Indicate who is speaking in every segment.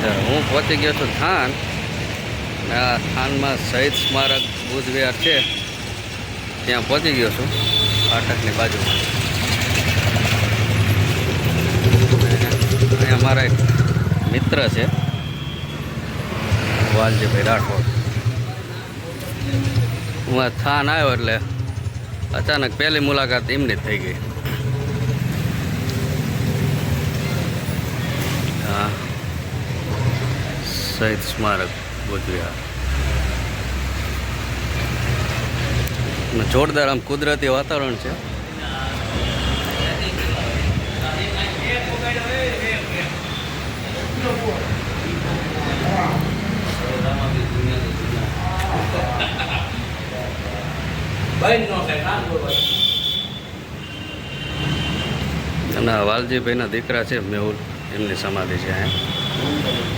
Speaker 1: ત્યારે હું પહોંચી ગયો છું થાન. આ થાનમાં શહીદ સ્મારક બુધવિહાર છે. ત્યાં પહોંચી ગયો છું. ફાટકની બાજુમાં. અહીંયા મારા એક મિત્ર છે. વાલજીભાઈ રાઠોડ. હું આ થાન આવ્યો એટલે અચાનક પહેલી મુલાકાત એમની થઈ ગઈ. હા. શહીદ સ્મારક બુદ્ધ જોરદાર આમ કુદરતી વાતાવરણ છે. અને વાલજીભાઈના દીકરા છે મેહુલ એમની સમાધિ છે અહીંયા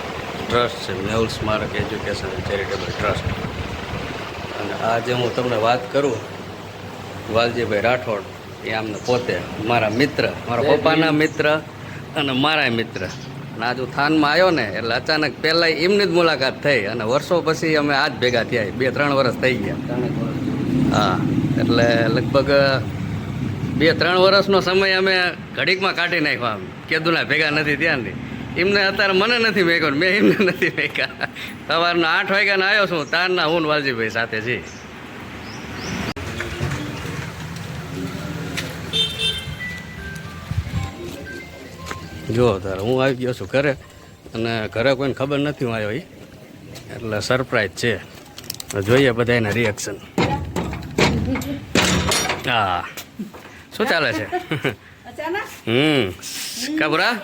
Speaker 1: ટ્રસ્ટ છે મેહુલ સ્મારક એજ્યુકેશન ચેરિટેબલ ટ્રસ્ટ. અને આ જે હું તમને વાત કરું વાલજીભાઈ રાઠોડ એ આમને પોતે મારા મિત્ર મારા પપ્પાના મિત્ર અને મારા મિત્ર. અને આજુ થાનમાં આવ્યો ને એટલે અચાનક પહેલાં એમની જ મુલાકાત થઈ અને વર્ષો પછી અમે આજ ભેગા થયા બે ત્રણ વર્ષ થઈ ગયા. હા એટલે લગભગ બે ત્રણ વર્ષનો સમય અમે ઘડીકમાં કાઢી નાખ્યો આમ. કેદુના ભેગા નથી ત્યાંથી એમને અત્યારે મને નથી મેક્યો મેં એમને નથી મેક્યા સવારના આઠ વાગ્યાના આવ્યો છું, તારના હું વાલજીભાઈ સાથે છીએ જો તારે હું આવી ગયો છું ઘરે, અને ઘરે કોઈને ખબર નથી હું આવ્યો એટલે સરપ્રાઈઝ છે. જોઈએ બધાના રિએક્શન હા. શું ચાલે છે? હમ. કબરા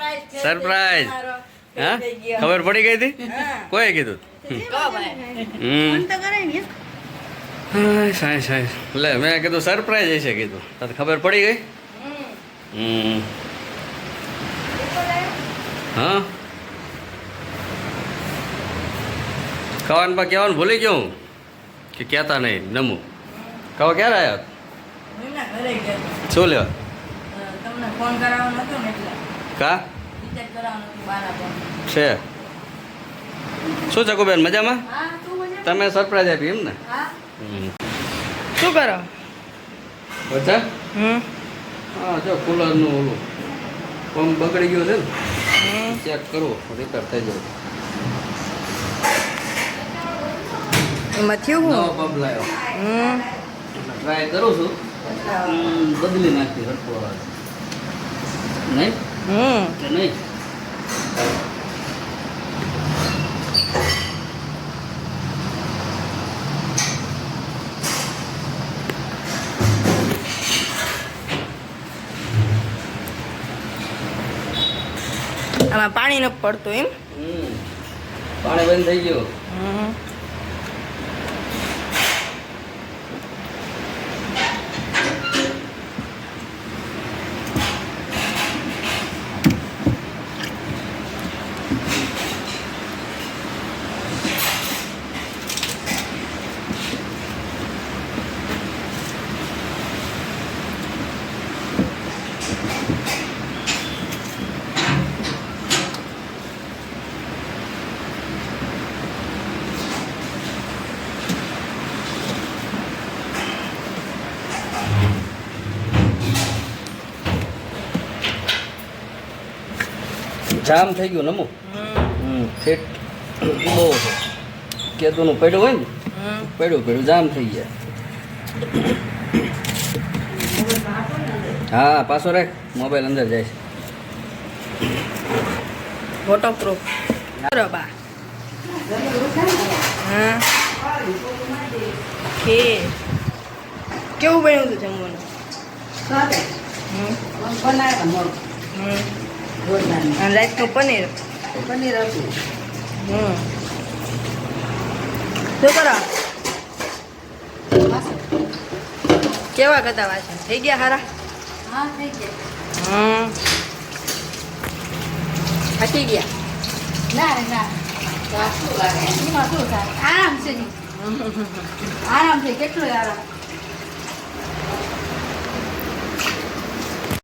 Speaker 1: સરપ્રાઈઝ હા? ખબર પડી ગઈ હતી? કોઈ કીધું? હમ. સાંઈ સાંઈ. એટલે લે મેં કીધું સરપ્રાઈઝ હશે કીધું. તને ખબર પડી ગઈ? હમ. હા? ખાવાનું પણ કહેવાનું ભૂલી ગયો હું? કે કહેતા નહીં નમું. કહો ક્યારે આવ્યો શું લેવા?
Speaker 2: તમને ફોન કરાવવાનો હતો ને એટલે.
Speaker 1: કા?
Speaker 2: રિચાર્જ કરાવવાનો હતો બારા
Speaker 1: છે. શું ચકુબેન મજામાં?
Speaker 2: હા તું મજા
Speaker 1: તમે સરપ્રાઈઝ આપી એમ ને હમ.
Speaker 2: શું કરો?
Speaker 1: બધા હા જો કુલરનું ઓલું. પંપ બગડી ગયો છે ને? ચેક કરવો રિપેર થઈ જાય
Speaker 2: એમાં થયું હું?
Speaker 1: પંપ લાવ્યો.
Speaker 2: હમ.
Speaker 1: ટ્રાય કરું છું. બદલી નાખી હરકો આવે નહીં?
Speaker 2: હમ.
Speaker 1: કે નહીં?
Speaker 2: આમાં પાણી ન પડતું એમ.
Speaker 1: પાણી બંધ થઈ ગયું.
Speaker 2: હમ.
Speaker 1: જામ થઈ ગયું નમો. ફેટ બહુ છે. કેતુનું પડ્યું હોય ને પડ્યું પડ્યું જામ થઈ ગયા. હા પાછો રાખ. મોબાઈલ અંદર જાય છે.
Speaker 2: ફોટો બરોબર. હા. કે કેવું બન્યું હતું જમવાનું? અને પનીર. હમ.
Speaker 3: શું કરો? કેવા કરતા વાસણ? થઈ ગયા હારા?
Speaker 2: હા થઈ ગયા.
Speaker 3: હમ. થાકી ગયા?
Speaker 2: ના ના. આરામ છે આરામ છે કેટલો આરામ.